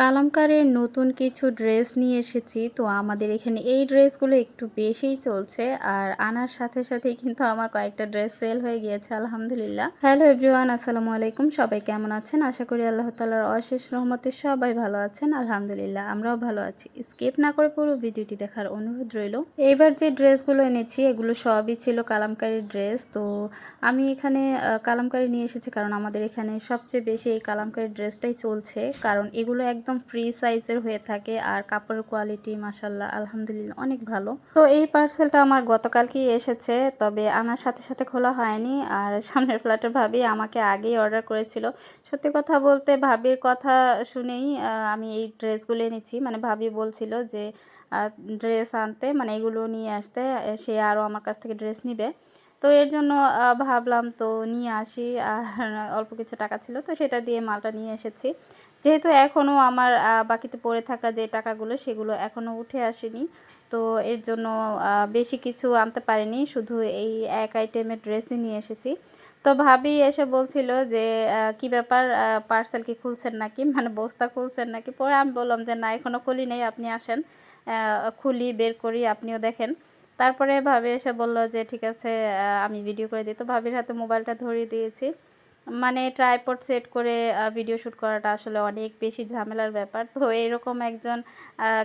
কালামকারের নতুন কিছু ড্রেস নিয়ে এসেছি। তো আমাদের এখানে এই ড্রেসগুলো একটু বেশিই চলছে। আর আনার সাথে সাথে কিন্তু আমার কয়েকটা ড্রেস সেল হয়ে গিয়েছে, আলহামদুলিল্লাহ। হ্যালো এভরিওয়ান, আসসালামু আলাইকুম। সবাই কেমন আছেন? আশা করি আল্লাহ তালার অশেষ রহমতে সবাই ভালো আছেন, আলহামদুলিল্লাহ, আমরাও ভালো আছি। স্কিপ না করে পুরো ভিডিওটি দেখার অনুরোধ রইল। এইবার যে ড্রেসগুলো এনেছি, এগুলো সবই ছিল কালামকারির ড্রেস। তো আমি এখানে কালামকারি নিয়ে এসেছি কারণ আমাদের এখানে সবচেয়ে বেশি এই কালামকারির ড্রেসটাই চলছে। কারণ এগুলো একদম ফ্রি সাইজের হয়ে থাকে আর কাপড়ের কোয়ালিটি মাসাল্লাহ আলহামদুলিল্লাহ অনেক ভালো। তো এই পার্সেলটা আমার গতকালকেই এসেছে, তবে আনার সাথে সাথে খোলা হয়নি আর সামনের ফ্ল্যাটের ভাবি আমাকে আগেই অর্ডার করেছিল। সত্যি কথা বলতে ভাবির কথা শুনেই আমি এই ড্রেসগুলো এনেছি মানে ভাবি বলছিল যে ড্রেস আনতে মানে এগুলো নিয়ে আসতে, সে আরও আমার কাছ থেকে ড্রেস নিবে। তো এর জন্য ভাবলাম তো নিয়ে আসি। আর অল্প কিছু টাকা ছিল, তো সেটা দিয়ে মালটা নিয়ে এসেছি। যেহেতু এখনও আমার বাকিতে পড়ে থাকা যে টাকাগুলো, সেগুলো এখনও উঠে আসেনি। তো এর জন্য বেশি কিছু আনতে পারিনি। শুধু এই এক আইটেমের ড্রেসই নিয়ে এসেছি। তো ভাবি এসে বলছিল যে কি ব্যাপার? পার্সেল কি খুলছেন নাকি? মানে বস্তা খুলছেন নাকি? পরে আমি বললাম যে, না, এখনও খুলি নেই, আপনি আসেন। খুলি, বের করি, আপনিও দেখেন। তারপরে ভাবি এসে বলল যে, ঠিক আছে আমি ভিডিও করে দিই। তো ভাবির হাতে মোবাইলটা ধরিয়ে দিয়েছি। মানে ট্রাইপড সেট করে ভিডিও শ্যুট করাটা আসলে অনেক বেশি ঝামেলার ব্যাপার। তো এরকম একজন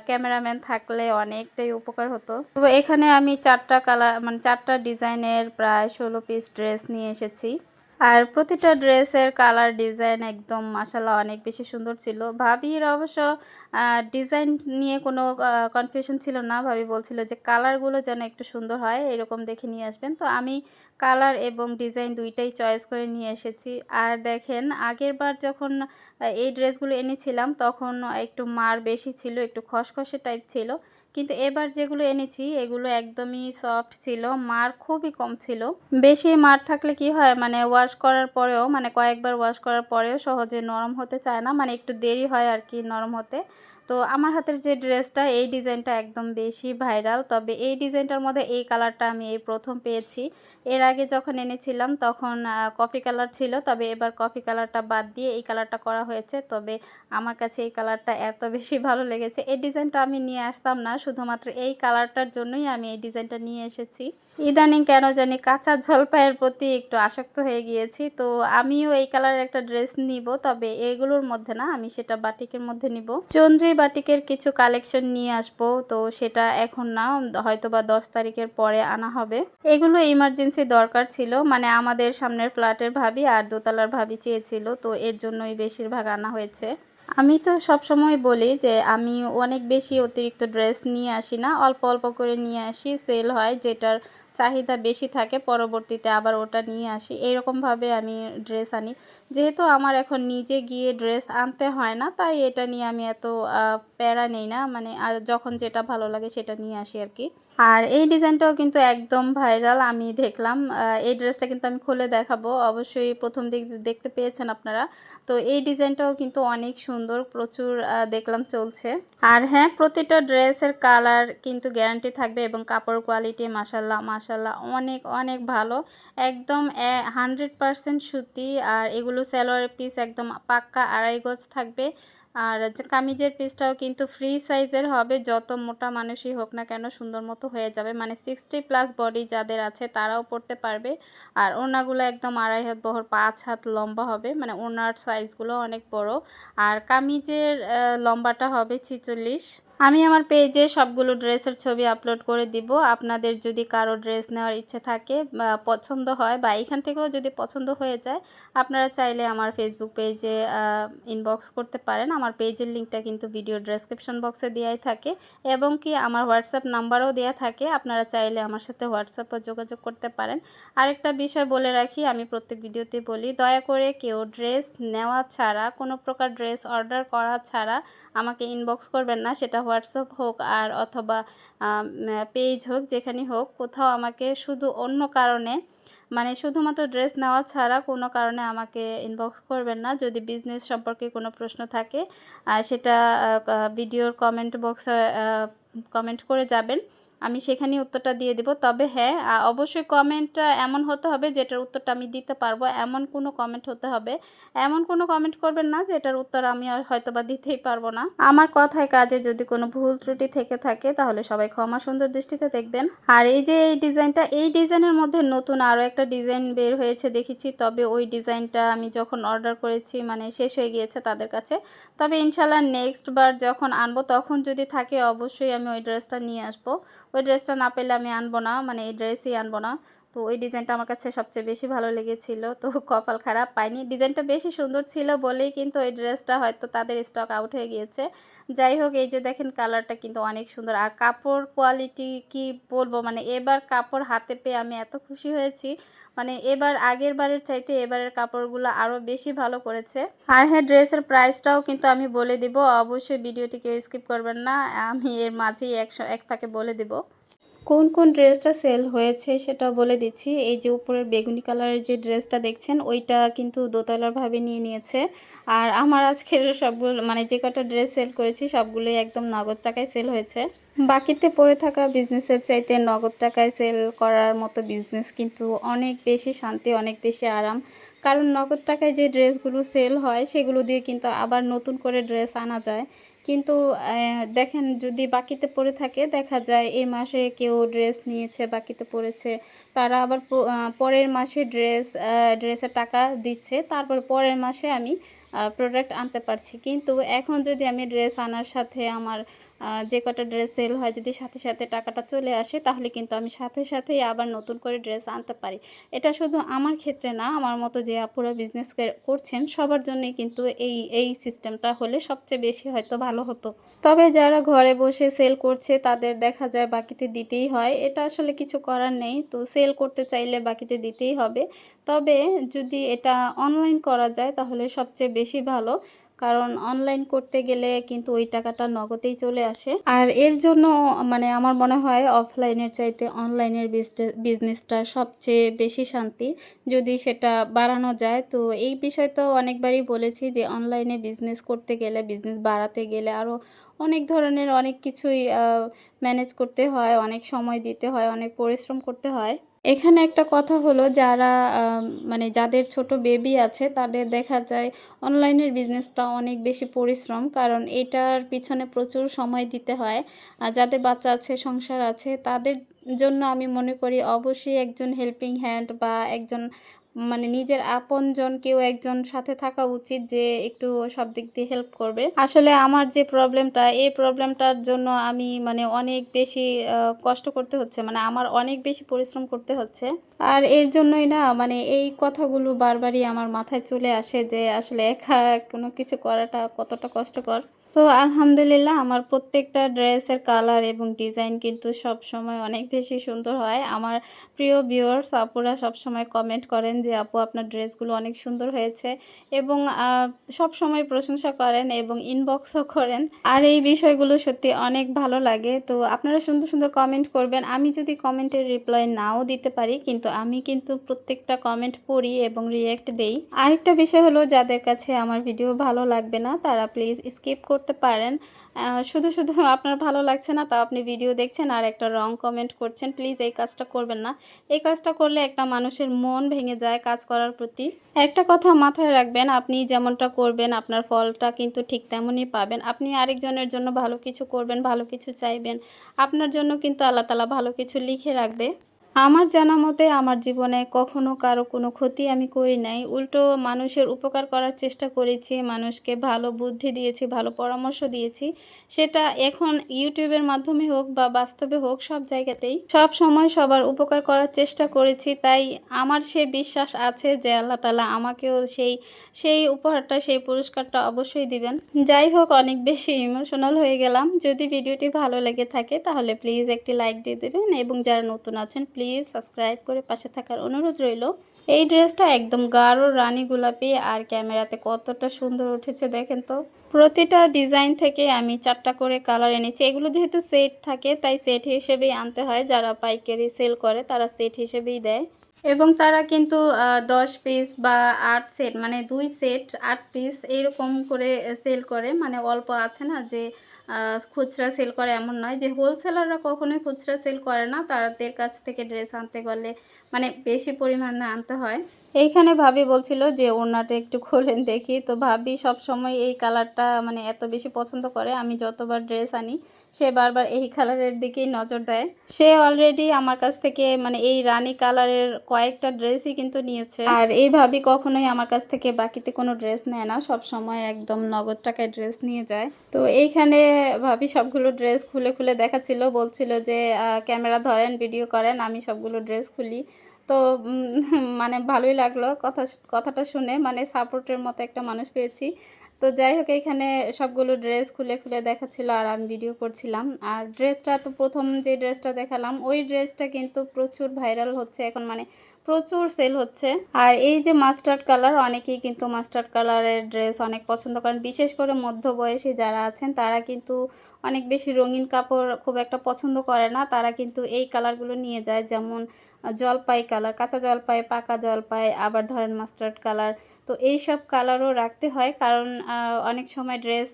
ক্যামেরাম্যান থাকলে অনেকটাই উপকার হতো। তো এখানে আমি চারটা কালার মানে চারটা ডিজাইনের প্রায় ষোলো পিস ড্রেস নিয়ে এসেছি। আর প্রতিটা ড্রেসের কালার ডিজাইন একদম মাসাল্লাহ অনেক বেশি সুন্দর ছিল। ভাবির অবশ্য ডিজাইন নিয়ে কোনো কনফিউশন ছিল না। ভাবি বলছিল যে কালারগুলো যেন একটু সুন্দর হয়, এরকম দেখে নিয়ে আসবেন। তো আমি কালার এবং ডিজাইন দুইটাই চয়েস করে নিয়ে এসেছি। আর দেখেন, আগের বার যখন এই ড্রেসগুলো এনেছিলাম, তখন একটু মার বেশি ছিল, একটু খসখসে টাইপ ছিল। কিন্তু এবার যেগুলো এনেছি, এগুলো একদমই সফট ছিল। মার খুবই কম ছিল। বেশি মার থাকলে কি হয় মানে ওয়াশ করার পরেও মানে কয়েকবার ওয়াশ করার পরেও সহজে নরম হতে চায় না। মানে একটু দেরি হয় আর কি নরম হতে। তো আমার হাতের যে ড্রেসটা, এই ডিজাইনটা একদম বেশি ভাইরাল। তবে এই ডিজাইনটার মধ্যে এই কালারটা আমি এই প্রথম পেয়েছি। এর আগে যখন এনেছিলাম তখন কফি কালার ছিল। তবে এবার কফি কালারটা বাদ দিয়ে এই কালারটা করা হয়েছে। তবে আমার কাছে এই কালারটা এত বেশি ভালো লেগেছে। এই ডিজাইনটা আমি নিয়ে আসতাম না। শুধুমাত্র এই কালারটার জন্যই আমি এই ডিজাইনটা নিয়ে এসেছি। ইদানিং কেন জানি কাঁচা জলপাইয়ের প্রতি একটু আসক্ত হয়ে গিয়েছি। তো আমিও এই কালারের একটা ড্রেস নিব। তবে এগুলোর মধ্যে না, আমি সেটা বাটিকের মধ্যে নিব। চন্দ্রী বাটিকের কিছু কালেকশন নিয়ে আসব, তো সেটা এখন না হয়তো বা দশ তারিখের পরে আনা হবে। এগুলো ইমার্জেন্সি দরকার ছিল মানে আমাদের সামনের ফ্ল্যাটের ভাবি আর দোতলার ভাবি চেয়েছিল, তো এর জন্যই বেশিরভাগ আনা হয়েছে। আমি তো সব সময় বলি যে আমি অনেক বেশি অতিরিক্ত ড্রেস নিয়ে আসি না, অল্প অল্প করে নিয়ে আসি, সেল হয়, যেটার চাহিদা বেশি থাকে, পরবর্তীতে আবার ওটা নিয়ে আসি। এইরকমভাবে আমি ড্রেস আনি। যেহেতু আমার এখন নিজে গিয়ে ড্রেস আনতে হয় না তাই এটা নিয়ে আমি এত প্যারা নেই না মানে আর যখন যেটা ভালো লাগে সেটা নিয়ে আসি আর কি আর এই ডিজাইনটাও কিন্তু একদম ভাইরাল, আমি দেখলাম। এই ড্রেসটা কিন্তু আমি খুলে দেখাবো, অবশ্যই প্রথম দিক দেখতে পেয়েছেন আপনারা। তো এই ডিজাইনটাও কিন্তু অনেক সুন্দর, প্রচুর দেখলাম চলছে। আর হ্যাঁ প্রতিটা ড্রেসের কালার কিন্তু গ্যারান্টি থাকবে এবং কাপড় কোয়ালিটি মাসাল্লাহ মাসাল্লাহ অনেক অনেক ভালো। একদম হান্ড্রেড পারসেন্ট সুতি, আর এগুলো স্যালোয়ার পিস একদম পাক্কা আড়াই গজ থাকবে। আর কামিজের পিসটাও কিন্তু ফ্রি সাইজের হবে, যত মোটা মানুষই হোক না কেন সুন্দর মতো হয়ে যাবে। মানে সিক্সটি প্লাস বডি যাদের আছে তারাও পড়তে পারবে। আর ওনাগুলো একদম আড়াই হাত বহর, পাঁচ হাত লম্বা হবে। মানে ওনার সাইজগুলো অনেক বড়। আর কামিজের লম্বাটা হবে ছিচল্লিশ। আমি আমার পেজে সবগুলো ড্রেসের ছবি আপলোড করে দিব। আপনাদের যদি কারও ড্রেস নেওয়ার ইচ্ছে থাকে, বা পছন্দ হয়, বা এখান থেকেও যদি পছন্দ হয়ে যায়, আপনারা চাইলে আমার ফেসবুক পেজে ইনবক্স করতে পারেন। আমার পেজের লিঙ্কটা কিন্তু ভিডিও ডেসক্রিপশন বক্সে দেওয়াই থাকে। এবং কি আমার হোয়াটসঅ্যাপ নাম্বারও দেওয়া থাকে। আপনারা চাইলে আমার সাথে হোয়াটসঅ্যাপও যোগাযোগ করতে পারেন। আরেকটা বিষয় বলে রাখি, আমি প্রত্যেক ভিডিওতে বলি, দয়া করে কেউ ড্রেস নেওয়া ছাড়া, কোনো প্রকার ড্রেস অর্ডার করা ছাড়া আমাকে ইনবক্স করবেন না। সেটা হোয়াটসঅ্যাপ হোক আর অথবা পেজ হোক যেখানে হোক, কোথাও আমাকে শুধু অন্য কারণে মানে শুধুমাত্র ড্রেস নেওয়া ছাড়া কোনো কারণে আমাকে ইনবক্স করবেন না। যদি বিজনেস সম্পর্কে কোনো প্রশ্ন থাকে সেটা ভিডিওর কমেন্ট বক্সে কমেন্ট করে যাবেন। আমি সেখানেই উত্তরটা দিয়ে দেবো। তবে হ্যাঁ অবশ্যই কমেন্টটা এমন হতে হবে যেটার উত্তরটা আমি দিতে পারব। এমন কোনো কমেন্ট হতে হবে, এমন কোনো কমেন্ট করবেন না যেটার উত্তর আমি আর হয়তো বা দিতেই পারব না। আমার কথায় কাজে যদি কোনো ভুল ত্রুটি থেকে থাকে তাহলে সবাই ক্ষমা সুন্দর দৃষ্টিতে দেখবেন। আর এই যে এই ডিজাইনটা, এই ডিজাইনের মধ্যে নতুন আরও একটা ডিজাইন বের হয়েছে দেখেছি। তবে ওই ডিজাইনটা আমি যখন অর্ডার করেছি মানে শেষ হয়ে গিয়েছে তাদের কাছে। তবে ইনশাল্লাহ নেক্সট বার যখন আনব, তখন যদি থাকে অবশ্যই আমি ওই ড্রেসটা নিয়ে আসব। ওই ড্রেসটা না পেলে আমি আনব না মানে এই ড্রেসই আনব না। তো ওই ডিজাইনটা আমার কাছে সবচেয়ে বেশি ভালো লেগেছিল। তো কপাল খারাপ পাইনি। ডিজাইনটা বেশি সুন্দর ছিল বলেই কিন্তু ওই ড্রেসটা হয়তো তাদের স্টক আউট হয়ে গিয়েছে। যাই হোক, এই যে দেখেন কালারটা কিন্তু অনেক সুন্দর। আর কাপড় কোয়ালিটি কি বলব? মানে এবার কাপড় হাতে পেয়ে আমি এত খুশি হয়েছি। মানে এবার আগের বারের চাইতে এবারের কাপড়গুলো আরও বেশি ভালো করেছে। আর হ্যাঁ ড্রেসের প্রাইসটাও কিন্তু আমি বলে দিব। অবশ্যই ভিডিওটিকে স্কিপ করবেন না। আমি এর মাঝেই একশো, এক ফাঁকে বলে দিব। কোন কোন ড্রেসটা সেল হয়েছে সেটা বলে দিচ্ছি। এই যে উপরের বেগুনি কালারের যে ড্রেসটা দেখছেন, ওইটা কিন্তু দোতলার ভাবে নিয়ে নিয়েছে। আর আমার আজকের সবগুলো মানে যে কটা ড্রেস সেল করেছি, সবগুলোই একদম নগদ টাকায় সেল হয়েছে। বাকিতে পড়ে থাকা বিজনেসের চাইতে নগদ টাকায় সেল করার মতো বিজনেস কিন্তু অনেক বেশি শান্তি, অনেক বেশি আরাম। কারণ নগদ টাকায় যে ড্রেসগুলো সেল হয়, সেগুলো দিয়ে কিন্তু আবার নতুন করে ড্রেস আনা যায়। কিন্তু দেখেন যদি বাকিতে পড়ে থাকে, দেখা যায় এই মাসে কেউ ড্রেস নিয়েছে, বাকিতে পড়েছে। তারা আবার পরের মাসে ড্রেস ড্রেসের টাকা দিচ্ছে। তারপর পরের মাসে আমি প্রোডাক্ট আনতে পারছি। কিন্তু এখন যদি আমি ড্রেস আনার সাথে আমার যে কটা ড্রেস সেল হয়, যদি সাথে সাথে টাকাটা চলে আসে, তাহলে কিন্তু আমি সাথে সাথেই আবার নতুন করে ড্রেস আনতে পারি। এটা শুধু আমার ক্ষেত্রে না, আমার মতো যে আপুরা বিজনেস করছেন, সবার জন্যই কিন্তু এই এই সিস্টেমটা হলে সবচেয়ে বেশি হয়তো ভালো হতো। তবে যারা ঘরে বসে সেল করছে, তাদের দেখা যায় বাকিতে দিতেই হয়। এটা আসলে কিছু করার নেই, তো সেল করতে চাইলে বাকিতে দিতেই হবে। তবে যদি এটা অনলাইন করা যায়, তাহলে সবচেয়ে বেশি ভালো। কারণ অনলাইন করতে গেলে কিন্তু ওই টাকাটা নগদেই চলে আসে। আর এর জন্য মানে আমার মনে হয় অফলাইনের চাইতে অনলাইনের বিজনেসটা সবচেয়ে বেশি শান্তি। যদি সেটা বাড়ানো যায়, তো এই বিষয় তো অনেকবারই বলেছি যে অনলাইনে বিজনেস করতে গেলে বিজনেস বাড়াতে গেলে আরও অনেক ধরনের অনেক কিছুই ম্যানেজ করতে হয়, অনেক সময় দিতে হয়, অনেক পরিশ্রম করতে হয়। এখানে একটা কথা হলো, যারা মানে যাদের ছোট বেবি আছে, তাদের দেখা যায় অনলাইনের বিজনেসটা অনেক বেশি পরিশ্রম, কারণ এটার পিছনে প্রচুর সময় দিতে হয়। আর যাদের বাচ্চা আছে, সংসার আছে, তাদের জন্য আমি মনে করি অবশ্যই একজন হেল্পিং হ্যান্ড বা একজন মানে নিজের আপনজন কেউ একজন সাথে থাকা উচিত যে একটু সব দিক দিয়ে হেল্প করবে। আসলে আমার যে প্রবলেমটা এই প্রবলেমটার জন্য আমি মানে অনেক বেশি কষ্ট করতে হচ্ছে। মানে আমার অনেক বেশি পরিশ্রম করতে হচ্ছে। আর এর জন্যই না মানে এই কথাগুলো বারবারই আমার মাথায় চলে আসে যে আসলে একা কোনো কিছু করাটা কতটা কষ্টকর। তো আলহামদুলিল্লাহ আমার প্রত্যেকটা ড্রেসের কালার এবং ডিজাইন কিন্তু সব সময় অনেক বেশি সুন্দর হয়। আমার প্রিয় ভিউয়ার্স আপুরা সব সময় কমেন্ট করেন যে, আপু, আপনার ড্রেসগুলো অনেক সুন্দর হয়েছে। এবং সব সময় প্রশংসা করেন এবং ইনবক্সও করেন। আর এই বিষয়গুলো সত্যি অনেক ভালো লাগে। তো আপনারা সুন্দর সুন্দর কমেন্ট করবেন। আমি যদি কমেন্টের রিপ্লাই নাও দিতে পারি, কিন্তু আমি কিন্তু প্রত্যেকটা কমেন্ট পড়ি এবং রিয়েক্ট দেই। আরেকটা বিষয় হলো, যাদের কাছে আমার ভিডিও ভালো লাগবে না, তারা প্লিজ স্কিপ করতে পারেন। শুধু শুধু আপনার ভালো লাগছে না, তাও আপনি ভিডিও দেখছেন আর একটা রং কমেন্ট করছেন প্লিজ এই কাজটা করবেন না। এই কাজটা করলে একটা মানুষের মন ভেঙে যায় কাজ করার প্রতি। একটা কথা মাথায় রাখবেন, আপনি যেমনটা করবেন, আপনার ফলটা কিন্তু ঠিক তেমনই পাবেন। আপনি আরেকজনের জন্য ভালো কিছু করবেন, ভালো কিছু চাইবেন। আপনার জন্য কিন্তু আল্লাহ তালা ভালো কিছু লিখে রাখবে। আমার জানা মতে আমার জীবনে কখনো কারও কোনো ক্ষতি আমি করি নাই। উল্টো মানুষের উপকার করার চেষ্টা করেছি, মানুষকে ভালো বুদ্ধি দিয়েছি, ভালো পরামর্শ দিয়েছি। সেটা এখন ইউটিউবের মাধ্যমে হোক বা বাস্তবে হোক, সব জায়গাতেই। সব সময় সবার উপকার করার চেষ্টা করেছি, তাই আমার সেই বিশ্বাস আছে যে আল্লাহ তালা আমাকেও সেই সেই উপহারটা, সেই পুরস্কারটা অবশ্যই দিবেন। যাই হোক, অনেক বেশি ইমোশনাল হয়ে গেলাম। যদি ভিডিওটি ভালো লেগে থাকে, তাহলে প্লিজ একটি লাইক দিয়ে দেবেন এবং যারা নতুন আছেন প্লিজ সাবস্ক্রাইব করে পাশে থাকার অনুরোধ রইল। এই ড্রেসটা একদম গাঢ় রানী গোলাপি আর ক্যামেরাতে কতটা সুন্দর উঠেছে দেখেন তো। প্রতিটা ডিজাইন থেকে আমি চারটা করে কালার এনেছি। এগুলো যেহেতু সেট থাকে, তাই সেট হিসেবেই আনতে হয়। যারা পাইকারি সেল করে, তারা সেট হিসেবেই দেয়। এবং তারা কিন্তু দশ পিস বা আট সেট মানে দুই সেট আট পিস এরকম করে সেল করে। মানে অল্প আছে না যে খুচরা সেল করে এমন নয় যে হোলসেলাররা কখনোই খুচরা সেল করে না। তাদের কাছ থেকে ড্রেস আনতে গেলে মানে বেশি পরিমাণে আনতে হয়। এইখানে ভাবি বলছিল যে ওনাটা একটু খোলেন দেখি। তো ভাবি সব সময় এই কালারটা মানে এত বেশি পছন্দ করে, আমি যতবার ড্রেস আনি, সে বারবার এই কালারের দিকেই নজর দেয়। সে অলরেডি আমার কাছ থেকে মানে এই রানী কালারের কয়েকটা ড্রেসই কিন্তু নিয়েছে। আর এই ভাবি কখনোই আমার কাছ থেকে বাকিতে কোনো ড্রেস নেয় না সব সময় একদম নগদ টাকায় ড্রেস নিয়ে যায়। তো এইখানে ভাবি সবগুলো ড্রেস খুলে খুলে দেখাচ্ছিল, বলছিল যে ক্যামেরা ধরেন, ভিডিও করেন, আমি সবগুলো ড্রেস খুলি। তো মানে ভালোই লাগল কথা কথাটা শুনে। মানে সাপোর্টের মতো একটা মানুষ পেয়েছি। তো যাই হোক, এখানে সবগুলো ড্রেস খুলে খুলে দেখাচ্ছিল আর আমি ভিডিও করছিলাম। আর ড্রেসটা তো প্রথম যে ড্রেসটা দেখালাম, ওই ড্রেসটা কিন্তু প্রচুর ভাইরাল হচ্ছে এখন। মানে প্রচুর সেল হচ্ছে। আর এই যে মাস্টার্ড কালার অনেকেই কিন্তু মাস্টার্ড কালারের ড্রেস অনেক পছন্দ করেন। বিশেষ করে মধ্যবয়সী যারা আছেন, তারা কিন্তু অনেক বেশি রঙিন কাপড় খুব একটা পছন্দ করে না। তারা কিন্তু এই কালারগুলো নিয়ে যায়, যেমন জলপাই কালার, কাঁচা জলপাই, পাকা জলপাই, আবার ধরেন মাস্টার্ড কালার। তো এই সব কালারও রাখতে হয় কারণ অনেক সময় ড্রেস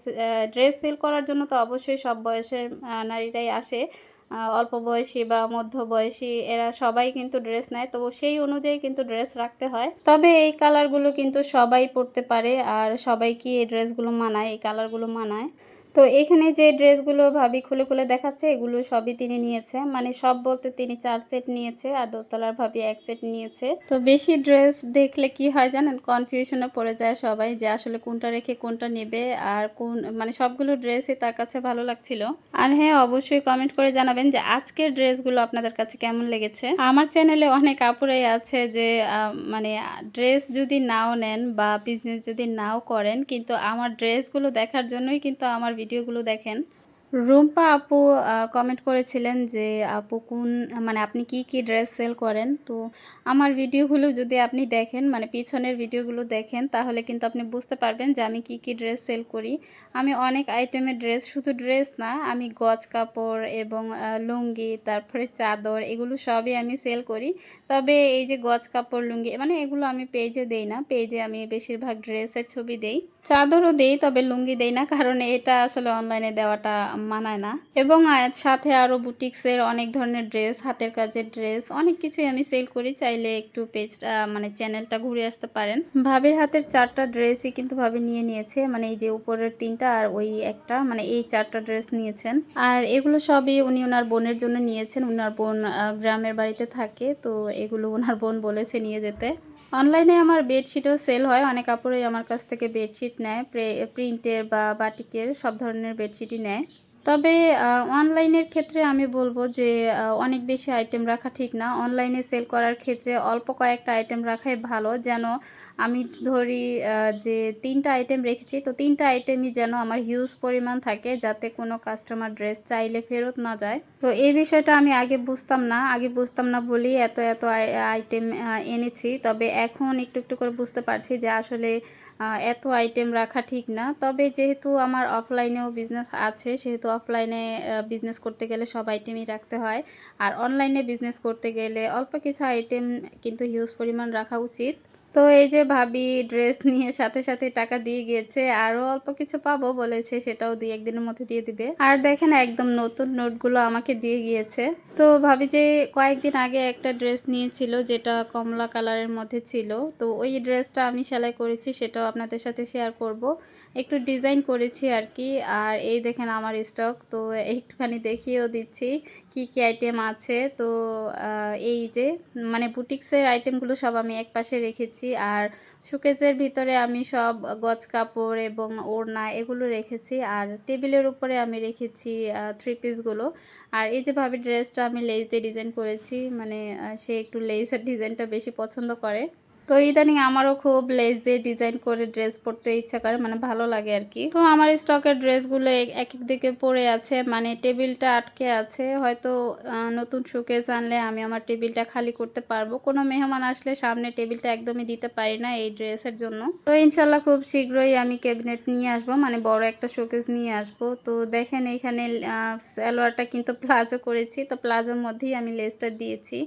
ড্রেস সেল করার জন্য তো অবশ্যই সব বয়সের নারীরাই আসে। অল্প বয়সী বা মধ্য বয়সী এরা সবাই কিন্তু ড্রেস নেয়। তো সেই অনুযায়ী কিন্তু ড্রেস রাখতে হয়। তবে এই কালারগুলো কিন্তু সবাই পরতে পারে আর সবাইকে এই ড্রেসগুলো মানায়, এই কালারগুলো মানায়। তো এখানে যে ড্রেসগুলো ভাবি খুলে খুলে দেখাচ্ছে, এগুলো সবই তিনি নিয়েছে। মানে সব বলতে তিনি চার সেট নিয়েছে আর দোতলার ভাবি এক সেট নিয়েছে। তো বেশি ড্রেস দেখলে কি হয় জানেন? কনফিউশনে পড়ে যায় সবাই যে আসলে কোনটা রেখে কোনটা নেবে আর কোন মানে সবগুলো ড্রেসই তার কাছে ভালো লাগছিল। আর হ্যাঁ অবশ্যই কমেন্ট করে জানাবেন যে আজকের ড্রেসগুলো আপনাদের কাছে কেমন লেগেছে? আমার চ্যানেলে অনেক আপুরাই আছে যে মানে ড্রেস যদি নাও নেন বা বিজনেস যদি নাও করেন, কিন্তু আমার ড্রেসগুলো দেখার জন্যই কিন্তু আমার ভিডিওগুলো দেখেন। রুম্পা আপু কমেন্ট করেছিলেন যে, আপু, কোন মানে আপনি কি কি ড্রেস সেল করেন? তো আমার ভিডিওগুলো যদি আপনি দেখেন মানে পিছনের ভিডিওগুলো দেখেন, তাহলে কিন্তু আপনি বুঝতে পারবেন যে আমি কি কি ড্রেস সেল করি। আমি অনেক আইটেমের ড্রেস শুধু ড্রেস না, আমি গজ কাপড় এবং লুঙ্গি, তারপরে চাদর, এগুলো সবই আমি সেল করি। তবে এই যে গজ কাপড়, লুঙ্গি মানে এগুলো আমি পেজে দেই না। পেজে আমি বেশিরভাগ ড্রেসের ছবি দেই। চাদরও দেই, তবে লুঙ্গি দেই না, কারণ এটা আসলে অনলাইনে দেওয়াটা মানায় না। এবং সাথে আরও বুটিক্সের অনেক ধরনের ড্রেস হাতের কাজের ড্রেস অনেক কিছুই আমি সেল করি। চাইলে একটু পেজটা মানে চ্যানেলটা ঘুরে আসতে পারেন। ভাবির হাতের চারটা ড্রেসই কিন্তু ভাবি নিয়ে নিয়েছে। মানে এই যে উপরের তিনটা আর ওই একটা মানে এই চারটা ড্রেস নিয়েছেন। আর এগুলো সবই উনি ওনার বোনের জন্য নিয়েছেন। ওনার বোন গ্রামের বাড়িতে থাকে, তো এগুলো ওনার বোন বলেছে নিয়ে যেতে। অনলাইনে আমার বেডশিটও সেল হয়। অনেক কাপড়ই আমার কাছ থেকে বেডশিট নেয়। প্রিন্টের বা বাটিকের সব ধরনের বেডশিটই নেয়। তবে অনলাইনের ক্ষেত্রে আমি বলব যে অনেক বেশি আইটেম রাখা ঠিক না। অনলাইনে সেল করার ক্ষেত্রে অল্প কয়েকটা আইটেম রাখাই ভালো। যেন আমি ধরি যে তিনটা আইটেম রেখেছি, তো তিনটা আইটেমই যেন আমার হিউজ পরিমাণ থাকে যাতে কোনো কাস্টমার ড্রেস চাইলে ফেরত না যায়। তো এই বিষয়টা আমি আগে বুঝতাম না, আগে বুঝতাম না বলেই এত এত আইটেম এনেছি। তবে এখন একটু একটু করে বুঝতে পারছি যে আসলে এত আইটেম রাখা ঠিক না। তবে যেহেতু আমার অফলাইনেও বিজনেস আছে, সেহেতু অফলাইনে বিজনেস করতে গেলে সব আইটেমই রাখতে হয়। আর অনলাইনে বিজনেস করতে গেলে অল্প কিছু আইটেম কিন্তু হিউজ পরিমাণ রাখা উচিত। তো এই যে ভাবি ড্রেস নিয়ে সাথে সাথে টাকা দিয়ে গিয়েছে আরও অল্প কিছু পাবো বলেছে, সেটাও দুই একদিনের মধ্যে দিয়ে দিবে। আর দেখেন একদম নতুন নোটগুলো আমাকে দিয়ে গিয়েছে। তো ভাবি যে কয়েকদিন আগে একটা ড্রেস নিয়েছিল যেটা কমলা কালারের মধ্যে ছিল। তো ওই ড্রেসটা আমি সেলাই করেছি, সেটাও আপনাদের সাথে শেয়ার করব। একটু ডিজাইন করেছি আর কি। আর এই দেখেন আমার স্টক, তো একটুখানি দেখিয়েও দিচ্ছি। কি কি আইটেম আছে? তো এই যে মানে বুটিক্সের আইটেমগুলো সব আমি এক পাশে রেখেছি। আর শোকেজের ভিতরে আমি সব গজ কাপড় এবং ওড়না এগুলো রেখেছি। আর টেবিলের উপরে আমি রেখেছি থ্রি পিসগুলো আর এই যেভাবে ড্রেসটা আমি লেস দিয়ে ডিজাইন করেছি। মানে সে একটু লেসের ডিজাইনটা বেশি পছন্দ করে। তো ইদানিং আমারও খুব লেস দিয়ে ডিজাইন করে ড্রেস পরতে ইচ্ছা করে মানে ভালো লাগে আর কি তো আমার স্টকের ড্রেসগুলো এক এক দিকে পড়ে আছে মানে টেবিলটা আটকে আছে। হয়তো নতুন শোকেস আনলে আমি আমার টেবিলটা খালি করতে পারব। কোনো মেহমান আসলে সামনে টেবিলটা একদমই দিতে পারি না এই ড্রেসের জন্য। তো ইনশাল্লাহ খুব শীঘ্রই আমি ক্যাবিনেট নিয়ে আসব মানে বড় একটা শোকেস নিয়ে আসব। তো দেখেন এখানে আহ, সালোয়ারটা কিন্তু প্লাজো করেছি তো প্লাজোর মধ্যেই আমি লেসটা দিয়েছি।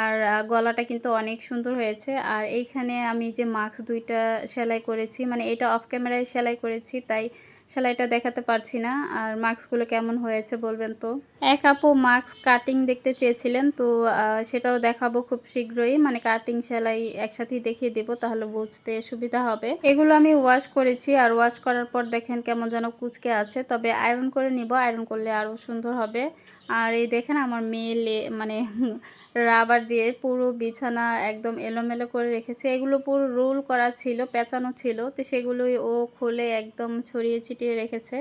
আর গলাটা কিন্তু অনেক সুন্দর হয়েছে। আর এইখানে আমি যে মাস্ক দুইটা সেলাই করেছি মানে এটা অফ ক্যামেরায় সেলাই করেছি, তাই সেলাইটা দেখাতে পারছি না। আর মাস্কগুলো কেমন হয়েছে বলবেন তো? এক আপু মাস্ক কাটিং দেখতে চেয়েছিলেন, তো সেটাও দেখাবো খুব শীঘ্রই। মানে কাটিং সেলাই একসাথেই দেখিয়ে দেবো, তাহলে বুঝতে সুবিধা হবে। এগুলো আমি ওয়াশ করেছি, আর ওয়াশ করার পর দেখেন কেমন যেন কুচকে আছে। তবে আয়রন করে নিব, আয়রন করলে আরও সুন্দর হবে। আর এই দেখেন আমার মেয়ে মানে রাবার দিয়ে পুরো বিছানা একদম এলোমেলো করে রেখেছে। এগুলো পুরো রোল করা ছিল, পেঁচানো ছিল, তো সেগুলোই ও খুলে একদম ছড়িয়ে ছিটিয়ে রেখেছে।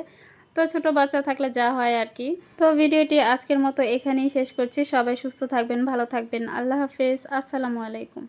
তো ছোট বাচ্চা থাকলে যা হয় আর কি। তো ভিডিওটি আজকের মতো এখানেই শেষ করছি। সবাই সুস্থ থাকবেন, ভালো থাকবেন। আল্লাহ হাফেজ। আসসালামু আলাইকুম।